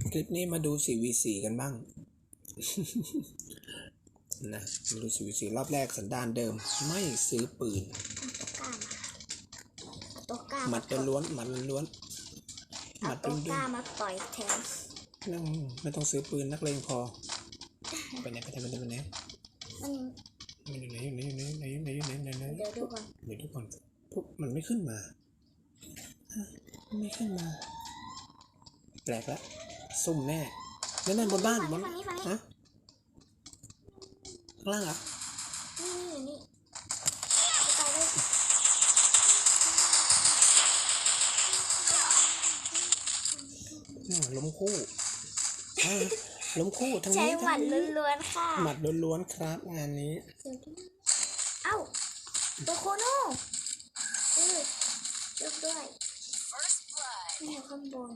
คลิปนี้มาดู 4v4 กันบ้าง นะมาดู 4v4 รอบแรกสันดานเดิม ไม่ซื้อปืนตัวกล้าหมัดล้วนๆหมัดล้วนๆหเอามัดตัวดึงกล้ามาต่อยแทนๆนั่งไม่ต้องซื้อปืนนักเลงพอ ไปไหนไปไหนไปไหนไปไหนมันมันอยู่ไหนอยู่ไหนอยู่ไหนอยู่ไหนอยู่ไหนอยู่ไหนอยู่ไหนเดี๋ยวดูก่อนเดี๋ยวทุกคนปุ๊บมันไม่ขึ้นมาฮะมันไม่ขึ้นมา แปลกละ ซุ่มแน่นั่นนั่นบนบ้านบนฝั่งนี้ฝั่งนี้ ฮะข้างล่างเหรอะนี่นี่อยู่นี่จะตายเลยอืมล้มคู่เอ้ยล้มคู่ทางใช้นี้หมัทาดงนี้ล้วนๆค่ะหมัดล้วนๆครับงานนี้เดี๋ยวดูนะเอ้าตัวโคโน่เออลุกด้วยนี่อยู่ข้างบน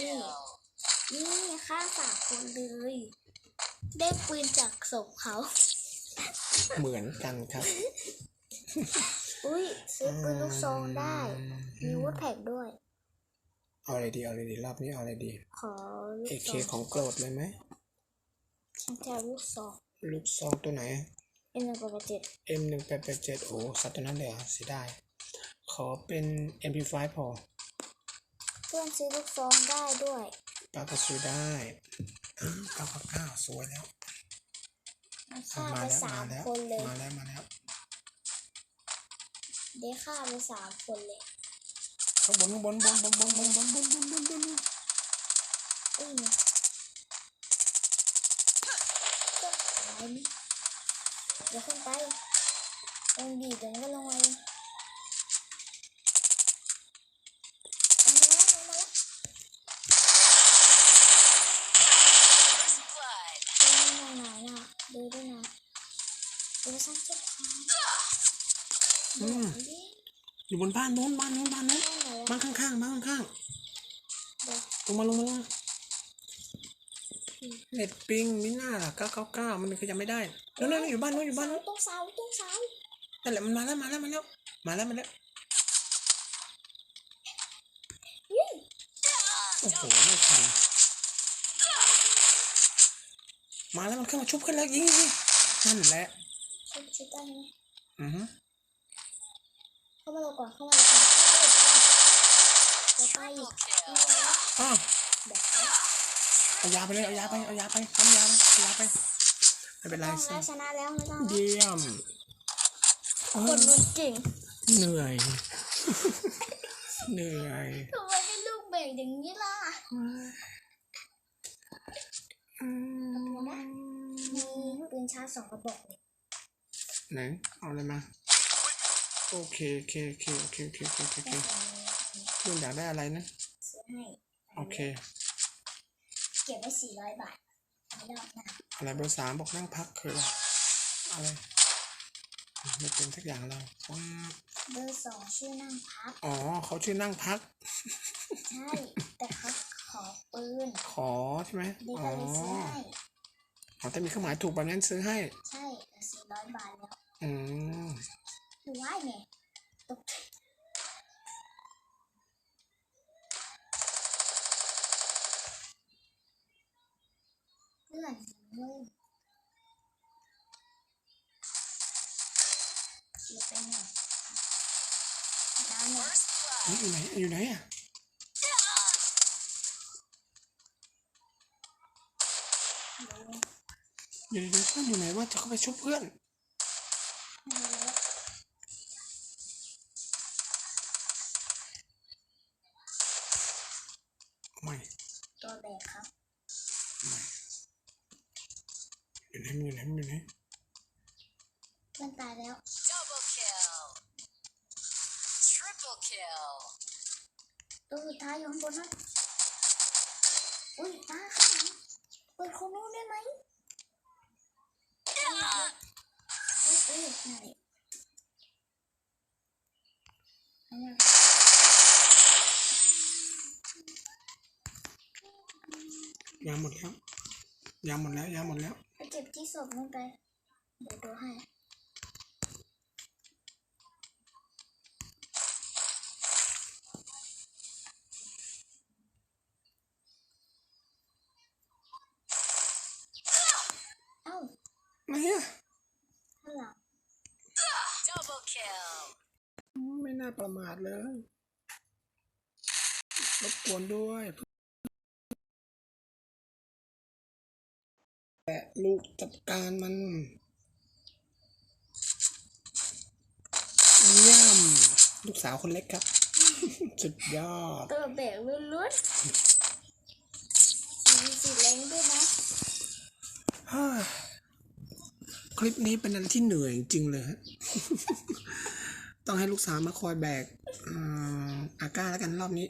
นี่ นี่ฆ่าสามคนเลย ได้ปืนจากศพเขา เหมือนกันครับ อุ้ยซื้อปืนลูกซองได้ มีวูดแพ็กด้วย เอาอะไรดี เอาอะไรดีรอบนี้เอาอะไรดี ขอลูเอกเคซองของโกรธเลยไหมฉันจะเอาลูกซอง ลูกซองตัวไหนเอ็นหนึ่งแปดเจ็ด M หนึ่งแปดแปดเจ็ดโอ้สัตว์ตัวนั้นเลยเหรอเสียดายขอเป็น MP5 พอเพื่อนซื้อลูกซองได้ด้วยปลากระซื้อได้เก้าเก้าสวยแล้วมันฆ่ามาไปแล้วสามามแล้วคนเลยมาแล้วมาแล้วได้ฆ่าไปสามคนเลยข้างบนข้างบนบนบนบนบนบนบนบนบนบนอุ้ยก็ตายนี่เดี๋ยวขึ้นไปลงดีเดี๋ยวก็ลงมาเอง ดูสั้นสุดท้ายอืมดูดิอยู่บนบ้านโน้นบ้านโน้นบ้านโน้นได้ไหนแล้วบ้านข้างๆบ้านข้างเดี๋ยวๆลงมาลงมาลงมาเน็ตปิงมิน่าล่ะเก้าเก้าเก้ามันคือยังไม่ได้นั่นนั่นอยู่บ้านโน้นอยู่บ้านโน้นตรงเสาตรงเสานั่นแหละมันมาแล้วมาแล้วมาแล้วมาแล้วมาแล้วอุ้ยโอ้โหไม่ทันมาแล้วมันขึ้นมาชุบขึ้นแล้วยิงยิงนั่นแหละ ชุดชุดได้ไหมอือฮึเข้ามาเราก่อนเข้ามาเราก่อนเข้ามาเราก่อนจะไปอีกนี่แล้วอ้าวแบบนี้เอายาไปเลยเอายาไปเอายาไปทำยาไปเอายาไปไม่เป็นไรต้องสิแล้วชนะแล้วไม่ต้องแล้วเยี่ยมเอคนอมันเก่งเหนื่อย เหนื่อยทำไมให้ลูกเบ่งอย่างนี้ล่ะอืมมีปืนชาร์จสองกระบอกเลย ไหน เอาอะไรมา โอเคโอเคโอเคโอเคโอเคโอเคโอเคเพื่อนอยากได้อะไรนะซื้อให้ โอเค เก็บไว้สี่ร้อยบาทไม่ได้นะอะไรเบอร์สามบอกนั่งพักคืออะไรไม่เป็นสักอย่างเราว้าเบอร์สองชื่อนั่งพัก อ๋อเขาชื่อนั่งพัก ใช่ แต่เขาขอปืน ขอใช่ไหมดีอ๋ก็อเลยซื้อให้อ๋อแต่มีเครื่องหมายถูกแบบนั้นซื้อให้ ใช่แต่สี่ร้อยบาทแล้ว อืมดูว่าไงตกเพื่อนเลยเก็บไปหน่อยน้ำเนี่ยอยู่ไหนอยู่ไหนอะอยู่ไหนเพื่อนอยู่ไหนว่าจะเข้าไปช่วยเพื่อน ไม่รู้แล้วไม่ ตัวแบกครับอยู่ไหนอยู่ไหนอยู่ไหนเพื่อนตายแล้ว Double kill. Triple kill. ตัวสุดท้ายอยู่ข้างบนนะอุ้ยตาข้างหลังเปิดโคโน่ได้ไหม cái lịch này ยาวหมดแล้วยาวหมดแล้วยาวหมดแล้วไปเก็บที่ศพลงไปเดี๋ยวดูให้เอ้ามาเนี่ย ไม่น่าประมาทเลยรบกวนด้วยแต่ลูกจัดการมันเยี่ยมลูกสาวคนเล็กครับ สุดยอด ตัวแบกล้วนๆมีสีแรงด้วยนะฮ่าคลิปนี้เป็นอะไรที่เหนื่อยจริงๆเลยฮะ ต้องให้ลูกสาวมาคอยแบกอ่าอาก้าแล้วกันรอบนี้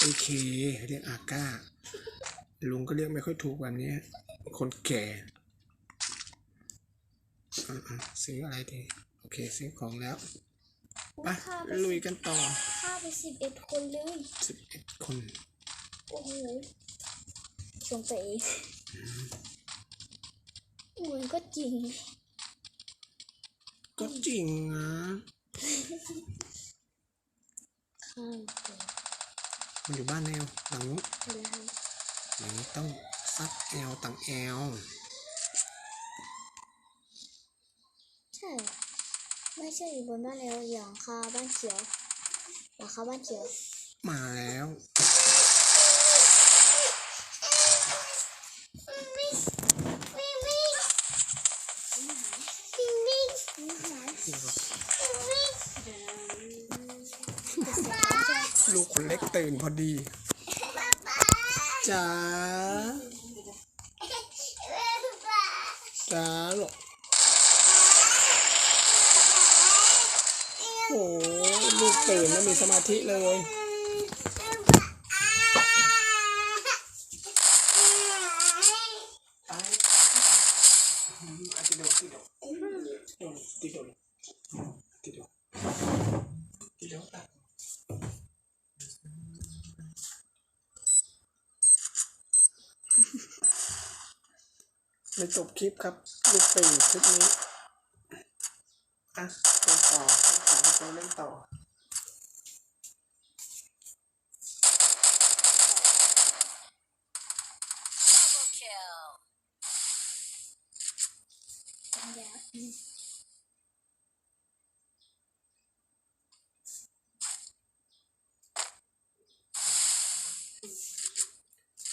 โอเค เรียกอาก้า ลุงก็เรียกไม่ค่อยถูกวันนี้ คนแก่อ่าๆซื้ออะไรดี โอเค ซื้อของแล้วไปฆ่าไปลุยกันต่อฆ่าไปสิบเอ็ดคนเลยสิบเอ็ดคน โอ้โหสงสัยมันก็จริง ก็จริงนะข้างตัวมันอยู่บ้านแนวหลังนู้นแล้วอย่างนี้ต้องซักแอลต่างแอลใช่ไม่ใช่อยู่บนบ้านแล้วอย่างคาบ้านเขียวหลังคาบ้านเขียว มาแล้ว ลูกคนเล็กตื่นพอดีจ๋าจ๋าลูกโอ้ลูกตื่นแล้วมีสมาธิเลย ไม่จบคลิปครับลูกตื่นคลิปนี้อะเล่นต่อเล่นต่อเล่นต่อเล่นต่อ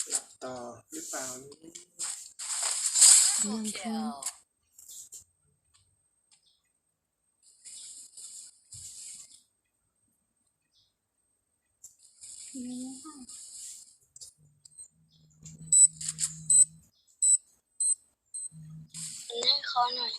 หลับต่อหรือเปล่านี่ ยังค่ะยังค่ะให้เขาหน่อย